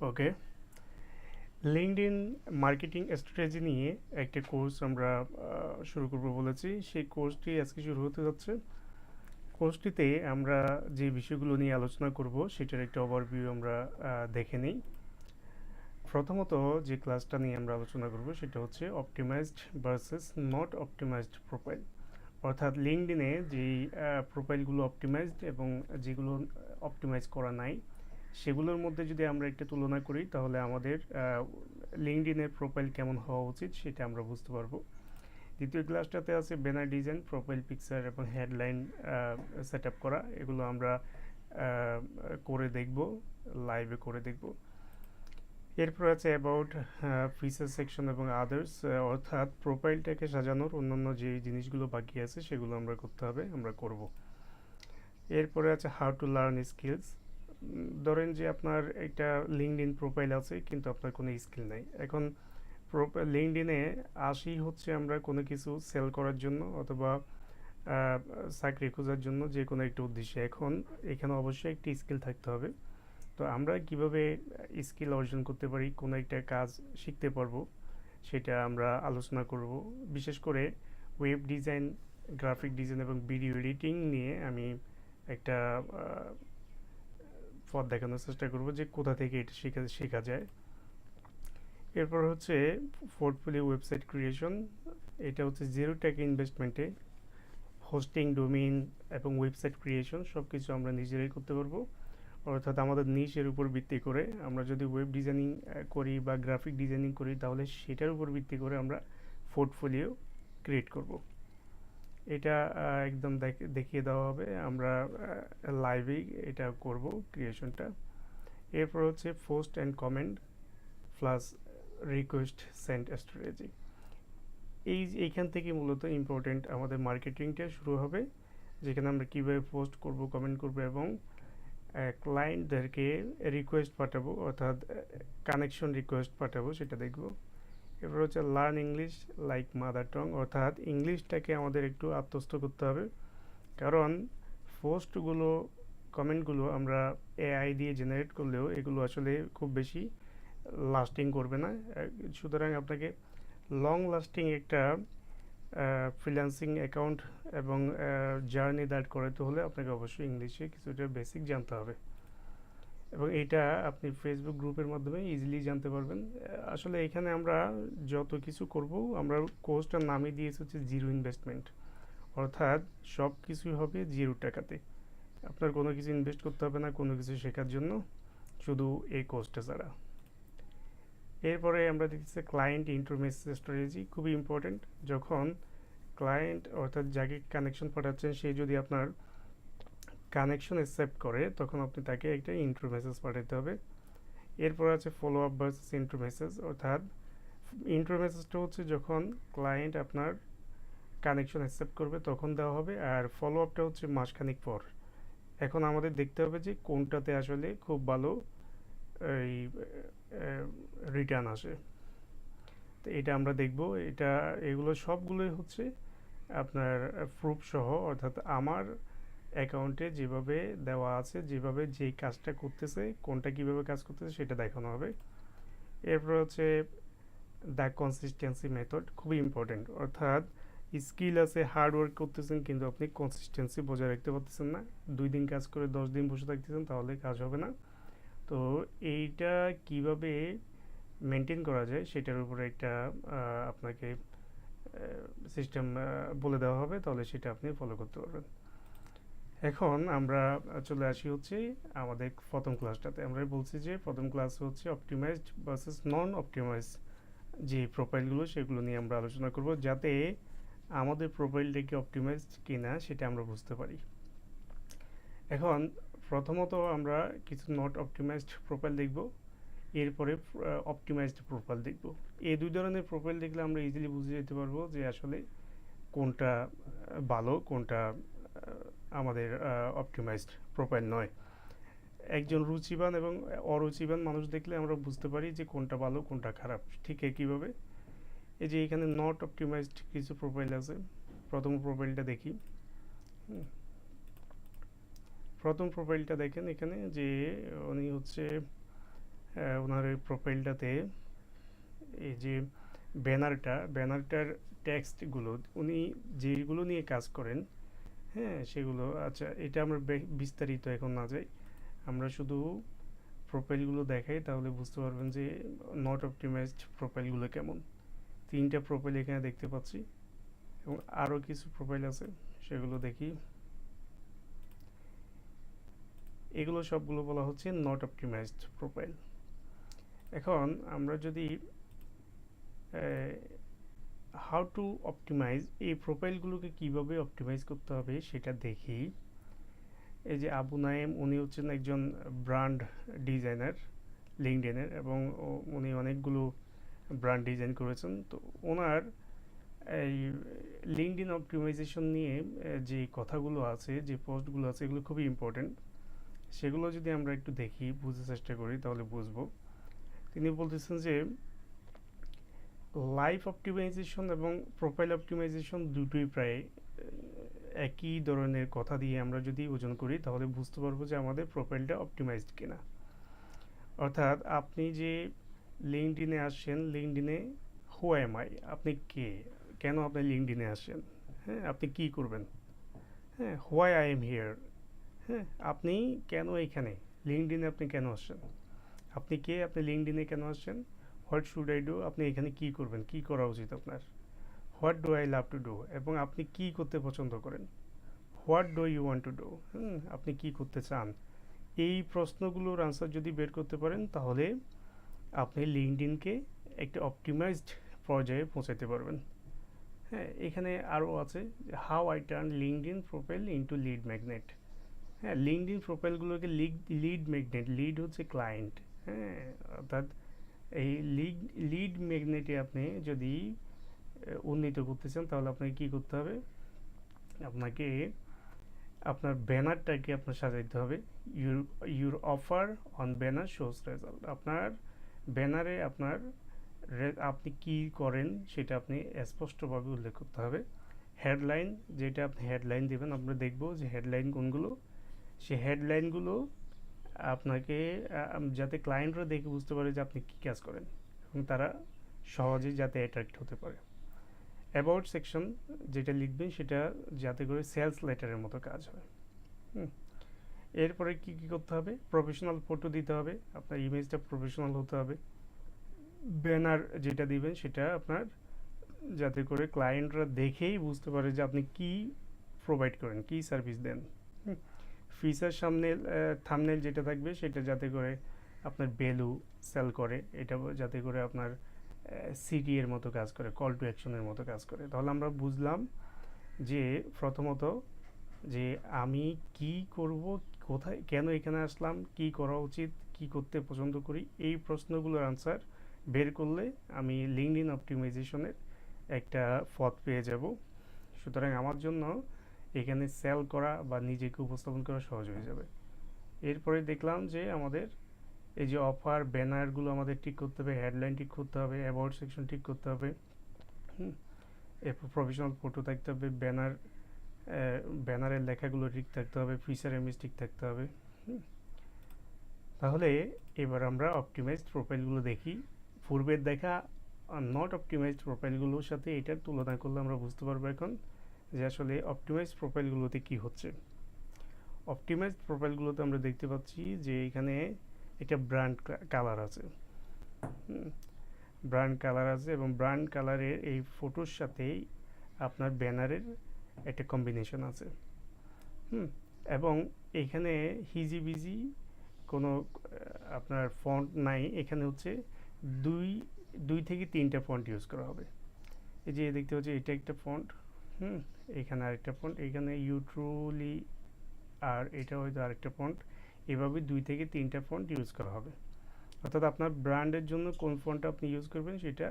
ওকে LinkedIn marketing strategy নিয়ে একটা course আমরা শুরু করব বলেছি। সেই কোর্সটি আজকে শুরু হতে যাচ্ছে। কোর্সটিতে আমরা যে বিষয়গুলো নিয়ে আলোচনা করব, সেটার একটা ওভারভিউ আমরা দেখে নিই। প্রথমত যে ক্লাসটা নিয়ে আমরা আলোচনা করব, সেটা হচ্ছে optimised versus not optimised profile অর্থাৎ লিঙ্কডিনে যেই প্রোফাইলগুলো অপটিমাইজড এবং যেগুলো অপটিমাইজ করা নাই সেগুলোর মধ্যে যদি আমরা একটা তুলনা করি, তাহলে আমাদের লিঙ্কডিনের প্রোফাইল কেমন হওয়া উচিত সেটা আমরা বুঝতে পারব। দ্বিতীয় ক্লাসটাতে আছে ব্যানার ডিজাইন প্রোফাইল পিকচার এবং হেডলাইন সেট করা। এগুলো আমরা করে দেখব লাইভে করে দেখব। এরপর আছে অ্যাবাউট ফিচার সেকশন এবং আদার্স অর্থাৎ প্রোফাইলটাকে সাজানোর অন্যান্য যে জিনিসগুলো বাকি আছে সেগুলো আমরা করতে হবে, আমরা করব। এরপরে আছে হাউ টু লার্ন স্কিলস ধরেন যে আপনার একটা লিঙ্কড ইন প্রোফাইল আছে, কিন্তু আপনার কোনো স্কিল নাই। এখন লিঙ্কড ইনে আসি হচ্ছে আমরা কোনো কিছু সেল করার জন্য অথবা চাকরি খোঁজার জন্য যে কোনো একটা উদ্দেশ্যে। এখন এখানে অবশ্যই একটি স্কিল থাকতে হবে। তো আমরা কীভাবে স্কিল অর্জন করতে পারি, কোনো একটা কাজ শিখতে পারব, সেটা আমরা আলোচনা করব। বিশেষ করে ওয়েব ডিজাইন গ্রাফিক ডিজাইন এবং ভিডিও এডিটিং নিয়ে আমি একটা পথ দেখানোর চেষ্টা করব যে কোথা থেকে এটা শেখা শেখা যায়। এরপর হচ্ছে পোর্টফোলিও ওয়েবসাইট ক্রিয়েশন এটা হচ্ছে জিরো টাকা ইনভেস্টমেন্টে হোস্টিং ডোমেইন এবং ওয়েবসাইট ক্রিয়েশন সব কিছু আমরা নিজেরাই করতে পারব। অর্থাৎ আমাদের নিচের উপর ভিত্তি করে আমরা যদি ওয়েব ডিজাইনিং করি বা গ্রাফিক ডিজাইনিং করি, তাহলে সেটার উপর ভিত্তি করে আমরা পোর্টফোলিও ক্রিয়েট করব। এটা একদম দেখ- দেখিয়ে দেওয়া হবে। আমরা লাইভেই এটা করব ক্রিয়েশনটা এরপর হচ্ছে post and comment plus request sent strategy এই এইখান থেকে মূলত ইম্পর্টেন্ট আমাদের মার্কেটিংটা শুরু হবে, যেখানে আমরা কীভাবে পোস্ট করব কমেন্ট করব এবং ক্লায়েন্টদেরকে রিকোয়েস্ট পাঠাবো, অর্থাৎ কানেকশন রিকোয়েস্ট পাঠাবো, সেটা দেখব। এরপর হচ্ছে লার্ন ইংলিশ লাইক মাদার টং অর্থাৎ ইংলিশটাকে আমাদের একটু আত্মস্থ করতে হবে। কারণ পোস্টগুলো কমেন্টগুলো আমরা এআই দিয়ে জেনারেট করলেও এগুলো আসলে খুব বেশি লাস্টিং করবে না। সুতরাং আপনাকে লং লাস্টিং একটা ফ্রিল্যান্সিং অ্যাকাউন্ট এবং জার্নি দাঁড় করাতে হলে আপনাকে অবশ্যই ইংলিশে কিছুটা বেসিক জানতে হবে। এবং এটা আপনি ফেসবুক গ্রুপের মাধ্যমে ইজিলি জানতে পারবেন। আসলে এখানে আমরা যত কিছু করব, আমরা কোর্সটার নামই দিয়েছি হচ্ছে জিরো ইনভেস্টমেন্ট অর্থাৎ সব কিছুই হবে জিরো টাকাতে। আপনার কোনো কিছু ইনভেস্ট করতে হবে না, কোনো কিছু শেখার জন্য, শুধু এই কোর্সটা ছাড়া। এরপরে আমরা দেখতেছি ক্লায়েন্ট ইন্টারমেস স্ট্র্যাটেজি খুবই ইম্পর্টেন্ট যখন ক্লায়েন্ট অর্থাৎ যাকে কানেকশন পাঠাচ্ছেন, সে যদি আপনার কানেকশন অ্যাকসেপ্ট করে, তখন আপনি তাকে একটা ইন্টার মেসেজ পাঠাতে হবে। এরপর আছে follow up versus inter message অর্থাৎ ইন্টার মেসেজটা হচ্ছে যখন ক্লায়েন্ট আপনার কানেকশন অ্যাকসেপ্ট করবে, তখন দেওয়া হবে। আর ফলো আপটা হচ্ছে মাসখানিক পর। এখন আমাদের দেখতে হবে যে কোনটাতে আসলে খুব ভালো এই রিটার্ন আসে। তো এটা আমরা দেখব। এটা, এগুলো সবগুলোই হচ্ছে আপনার প্রুফ সহ, অর্থাৎ আমার অ্যাকাউন্টে যেভাবে দেওয়া আছে, যেভাবে যেই কাজটা করতেছে, কোনটা কীভাবে কাজ করতেছে সেটা দেখানো হবে। এরপর হচ্ছে দ্য কনসিস্টেন্সি মেথড খুবই ইম্পর্টেন্ট অর্থাৎ স্কিল আছে হার্ড ওয়ার্ক করতেছেন, কিন্তু আপনি কনসিস্টেন্সি বজায় রাখতে পারতেছেন না। দুই দিন কাজ করে দশ দিন বসে থাকতেছেন, তাহলে কাজ হবে না। তো এইটা কীভাবে মেনটেন করা যায়, সেটার উপরে একটা আপনাকে সিস্টেম বলে দেওয়া হবে, তাহলে সেটা আপনি ফলো করতে পারবেন। এখন আমরা চলে আসি হচ্ছে আমাদের প্রথম ক্লাসটাতে আমরা বলছি যে প্রথম ক্লাস হচ্ছে অপটিমাইজড ভার্সেস নন অপটিমাইজ যে প্রোফাইলগুলো সেগুলো নিয়ে আমরা আলোচনা করব যাতে আমাদের প্রোফাইলটাকে অপটিমাইজড কিনা সেটা আমরা বুঝতে পারি। এখন প্রথমত আমরা কিছু নট অপটিমাইজড প্রোফাইল দেখব, এরপরে অপটিমাইজড প্রোফাইল দেখব। এই দুই ধরনের প্রোফাইল দেখলে আমরা ইজিলি বুঝে যেতে পারব যে আসলে কোনটা ভালো, কোনটা আমাদের অপটিমাইজড প্রোফাইল নয়। একজন রুচিবান এবং অরুচিবান মানুষ দেখলে আমরা বুঝতে পারি যে কোনটা ভালো, কোনটা খারাপ। ঠিক একইভাবে এই যে এখানে নট অপটিমাইজড কিছু প্রোফাইল আছে। প্রথম প্রোফাইলটা দেখি। প্রথম প্রোফাইলটা দেখেন এখানে যে উনি হচ্ছে ওনার ওই প্রোফাইলটাতে এই যে ব্যানারটা ব্যানারটার টেক্সটগুলো উনি যেগুলো নিয়ে কাজ করেন হ্যাঁ সেগুলো। আচ্ছা এটা আমরা বিস্তারিত এখন না যাই। আমরা শুধু প্রোফাইলগুলো দেখাই, তাহলে বুঝতে পারবেন যে নট অপটিমাইজড প্রোফাইলগুলো কেমন। তিনটা প্রোফাইল এখানে দেখতে পাচ্ছি, এবং আরও কিছু প্রোফাইল আছে, সেগুলো দেখি। এগুলো সবগুলো বলা হচ্ছে নট অপটিমাইজড প্রোফাইল। এখন আমরা যদি হাউ টু অপটিমাইজ এই প্রোফাইলগুলোকে কীভাবে অপটিমাইজ করতে হবে সেটা দেখি। এই যে আবু নায়েম, উনি হচ্ছেন একজন ব্র্যান্ড ডিজাইনার লিঙ্কডইনের এবং উনি অনেকগুলো ব্র্যান্ড ডিজাইন করেছেন। তো ওনার এই লিঙ্কডইন অপটিমাইজেশন নিয়ে যে কথাগুলো আছে, যে পোস্টগুলো আছে, এগুলো খুবই ইম্পর্টেন্ট সেগুলো যদি আমরা একটু দেখি বুঝতে চেষ্টা করি, তাহলে বুঝব। তিনি বলতেছেন যে লাইফ অপটিমাইজেশন এবং প্রোফাইল অপটিমাইজেশন দুটোই প্রায় একই ধরনের কথা দিয়ে আমরা যদি ওজন করি, তাহলে বুঝতে পারব যে আমাদের প্রোফাইলটা অপটিমাইজড কিনা। অর্থাৎ আপনি যে লিঙ্কডিনে আসছেন লিঙ্কডিনে হু এম আই আপনি কে? কেন আপনি লিঙ্কডিনে আসছেন? হ্যাঁ আপনি কি করবেন? হ্যাঁ হোয়াই আই এম হিয়ার হ্যাঁ আপনি কেন এখানে? লিঙ্কডিনে আপনি কেন আসছেন? আপনি কে? আপনি লিঙ্কডিনে কেন আসছেন? What should I do? আপনি এখানে কি করবেন? কি করা উচিত আপনার? What do I love to do? এবং আপনি কি করতে পছন্দ করেন? What do you want to do? আপনি কি করতে চান? এই প্রশ্নগুলোর আনসার যদি বের করতে পারেন, তাহলে আপনি লিঙ্কডিনকে একটা অপটিমাইজড পর্যায়ে পৌঁছাতে পারবেন। হ্যাঁ এখানে আরও আছে how I turn LinkedIn profile into lead magnet হ্যাঁ লিঙ্কডিন প্রোফাইলগুলোকে লিড লিড ম্যাগনেট লিড হচ্ছে ক্লায়েন্ট হ্যাঁ অর্থাৎ এই লিড লিড ম্যাগনেটে আপনি যদি উন্নীত করতে চান, তাহলে আপনাকে কী করতে হবে? আপনাকে, আপনার ব্যানারটাকে আপনার সাজাইতে হবে। Your your offer on banner shows result আপনার ব্যানারে আপনার আপনি কি করেন সেটা আপনি স্পষ্টভাবে উল্লেখ করতে হবে। হেডলাইন যেটা আপনি হেডলাইন দেবেন, আমরা দেখব যে হেডলাইন কোনগুলো। সে হেডলাইনগুলো আপনাকে যাতে ক্লায়েন্টরা দেখে বুঝতে পারে যে আপনি কী কাজ করেন এবং তারা সহজেই যাতে অ্যাট্রাক্ট হতে পারে। অ্যাবাউট সেকশন যেটা লিখবেন সেটা যাতে করে সেলস লেটারের মতো কাজ হয়। হুম। এরপরে কি কি করতে হবে? প্রফেশনাল ফটো দিতে হবে, আপনার ইমেজটা প্রফেশনাল হতে হবে। ব্যানার যেটা দিবেন সেটা আপনার যাতে করে ক্লায়েন্টরা দেখেই বুঝতে পারে যে আপনি কি প্রোভাইড করেন, কি সার্ভিস দেন। ফিচার সামনে থামনেল যেটা থাকবে সেটা যাতে করে আপনার ভ্যালু সেল করে, এটা যাতে করে আপনার সিটি এর মতো কাজ করে কল টু অ্যাকশনের মতো কাজ করে। তাহলে আমরা বুঝলাম যে প্রথমত যে আমি কি করব, কোথায়, কেন এখানে আসলাম, কি করা উচিত, কি করতে পছন্দ করি, এই প্রশ্নগুলোর আনসার বের করলে আমি লিঙ্কডিন অপটিমাইজেশনের একটা পথ পেয়ে যাব। সুতরাং আমার জন্য এখানে সেল করা বা নিজেকে উপস্থাপন করা সহজ হয়ে যাবে এরপরে দেখলাম যে আমাদের এই যে অফার ব্যানারগুলো আমাদের ঠিক করতে হবে হেডলাইন ঠিক করতে হবে অ্যাবাউট সেকশন ঠিক করতে হবে এরপর প্রফেশনাল ফটো থাকতে হবে ব্যানার ব্যানারের লেখাগুলো ঠিক থাকতে হবে ফিচার ইমেজ ঠিক থাকতে হবে। তাহলে এবার আমরা অপটিমাইজড প্রোফাইলগুলো দেখি পূর্বের দেখা নট অপটিমাইজড প্রোফাইলগুলোর সাথে এটার তুলনা করলে আমরা বুঝতে পারব এখন যে আসলে অপটিমাইজড প্রোফাইলগুলোতে কি হচ্ছে। অপটিমাইজড প্রোফাইলগুলোতে আমরা দেখতে পাচ্ছি যে এখানে একটা ব্র্যান্ড কালার আছে। ব্র্যান্ড কালার আছে এবং ব্র্যান্ড কালারের এই ফটোর সাথেই আপনার ব্যানারের একটা কম্বিনেশন আছে। হুম, এবং এখানে হিজি বিজি কোনো আপনার ফন্ট নাই, এখানে হচ্ছে দুই দুই থেকে তিনটা ফন্ট ইউজ করা হবে। এই যে দেখতে পাচ্ছি, এটা একটা ফন্ট হুম এখানে আরেকটা ফন্ট এখানে ইউট্রুলি আর এটা হয়তো আরেকটা ফন্ট এভাবে দুই থেকে তিনটা ফন্ট ইউজ করা হবে। অর্থাৎ আপনার ব্র্যান্ডের জন্য কোন ফন্টটা আপনি ইউজ করবেন সেটা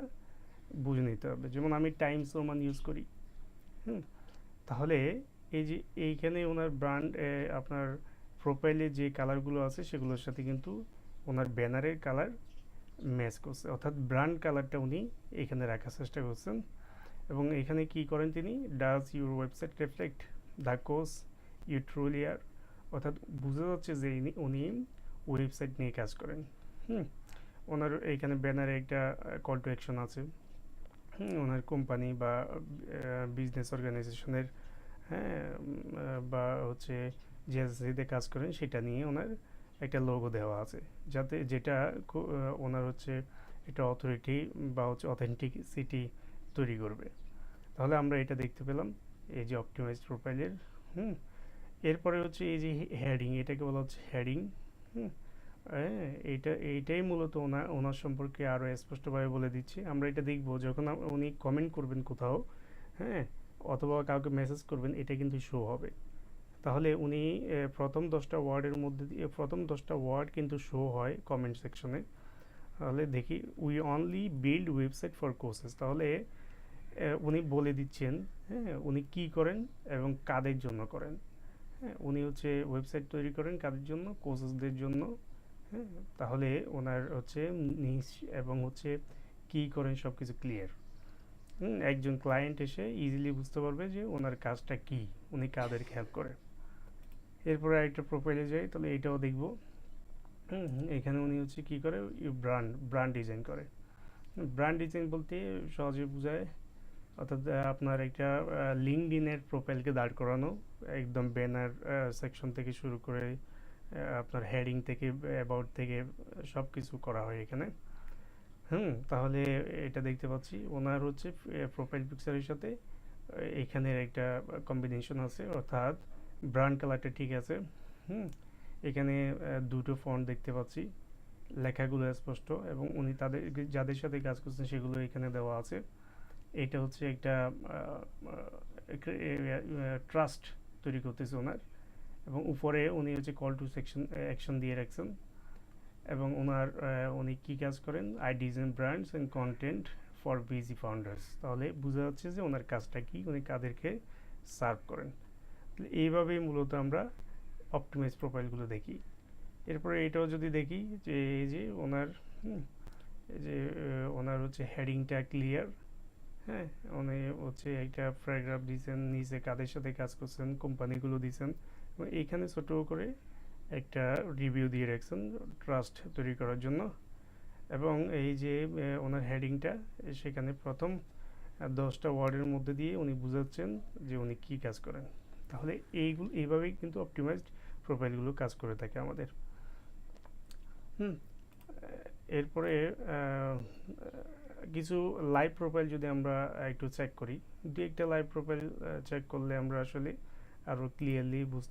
বুঝে নিতে হবে। যেমন আমি টাইমস রোমান ইউজ করি, হুম, তাহলে এই যে এইখানে ওনার ব্র্যান্ড আপনার প্রোফাইলে যে কালারগুলো আছে সেগুলোর সাথে কিন্তু ওনার ব্যানারের কালার ম্যাচ করছে। অর্থাৎ ব্র্যান্ড কালারটা উনি এখানে রাখার চেষ্টা করছেন। এবং এখানে কি করেন তিনি? Does your website reflect the course you truly are অর্থাৎ বোঝা যাচ্ছে যে উনি ওয়েবসাইট নিয়ে কাজ করেন। হুম? ওনার এইখানে ব্যানারে একটা কল টু অ্যাকশন আছে। ওনার কোম্পানি বা বিজনেস অর্গানাইজেশনের হ্যাঁ বা হচ্ছে যে এজেন্সিতে কাজ করেন, সেটা নিয়ে ওনার একটা লোগো দেওয়া আছে। যাতে যেটা ওনার হচ্ছে একটা অথরিটি বা হচ্ছে অথেন্টিসিটি তৈরি করবে। তাহলে আমরা এটা দেখতে পেলাম, এই যে অপটিমাইজড প্রোফাইলের হুম? এরপরে হচ্ছে এই যে হেডিং এটাকে বলা হচ্ছে হেডিং হুম? হ্যাঁ এইটা এইটাই মূলত ওনার ওনার সম্পর্কে আরও স্পষ্টভাবে বলে দিচ্ছি। আমরা এটা দেখব, যখন উনি কমেন্ট করবেন কোথাও হ্যাঁ? অথবা কাউকে মেসেজ করবেন, এটা কিন্তু শো হবে। তাহলে উনি প্রথম দশটা ওয়ার্ডের মধ্যে দিয়ে, প্রথম দশটা ওয়ার্ড কিন্তু শো হয় কমেন্ট সেকশনে তাহলে দেখি we only build website for courses তাহলে উনি বলে দিচ্ছেন হ্যাঁ উনি কি করেন এবং কাদের জন্য করেন। হ্যাঁ উনি হচ্ছে ওয়েবসাইট তৈরি করেন কাদের জন্য কোর্সেসদের জন্য। হ্যাঁ তাহলে ওনার হচ্ছে নিশ এবং হচ্ছে কি করেন সব কিছু ক্লিয়ার একজন ক্লায়েন্ট এসে ইজিলি বুঝতে পারবে যে ওনার কাজটা কি, উনি কাদের হেল্প করে। এরপরে আরেকটা প্রোফাইলে যাই, তাহলে এটাও দেখব। এখানে উনি হচ্ছে কি করে ব্র্যান্ড ব্র্যান্ড ডিজাইন করে। ব্র্যান্ড ডিজাইন বলতে সহজে বোঝায় অর্থাৎ আপনার একটা লিঙ্কডিনের প্রোফাইলকে দাঁড় করানো, একদম ব্যানার সেকশন থেকে শুরু করে আপনার হেডিং থেকে অ্যাবাউট থেকে সব কিছু করা হয় এখানে। হুম, তাহলে এটা দেখতে পাচ্ছি। ওনার হচ্ছে প্রোফাইল পিকচারের সাথে এখানের একটা কম্বিনেশন আছে, অর্থাৎ ব্রাউন কালারটা ঠিক আছে। হুম, এখানে দুটো ফন্ট দেখতে পাচ্ছি, লেখাগুলো স্পষ্ট এবং উনি তাদের, যাদের সাথে কাজ করছেন সেগুলো এখানে দেওয়া আছে। এটা হচ্ছে একটা ট্রাস্ট তৈরি করতেছে ওনার। এবং উপরে উনি হচ্ছে কল টু সেকশন অ্যাকশন দিয়ে রাখছেন। এবং ওনার উনি কী কাজ করেন? I design brands and content for busy founders তাহলে বোঝা যাচ্ছে যে ওনার কাজটা কী, উনি কাদেরকে সার্ভ করেন। এইভাবেই মূলত আমরা অপটিমাইজ প্রোফাইলগুলো দেখি। এরপরে এটাও যদি দেখি যে, এই যে ওনার যে ওনার হচ্ছে হেডিংটা ক্লিয়ার হ্যাঁ উনি হচ্ছে একটা প্যারাগ্রাফ দিয়েছেন নিচে কাদের সাথে কাজ করছেন, কোম্পানিগুলো দিয়েছেন এইখানে ছোট করে একটা রিভিউ দিয়ে রাখছেন ট্রাস্ট তৈরি করার জন্য। এবং এই যে ওনার হেডিংটা সেখানে প্রথম দশটা ওয়ার্ডের মধ্যে দিয়ে উনি বুঝাচ্ছেন যে উনি কী কাজ করেন। তাহলে এইগুলো এইভাবেই কিন্তু অপটিমাইজড প্রোফাইলগুলো কাজ করে থাকে আমাদের। হুম, এরপরে কিছু লাইভ প্রোফাইল যদি আমরা একটু চেক করি। দু একটা লাইভ প্রোফাইল চেক করলে আমরা আসলে আরও ক্লিয়ারলি বুঝতে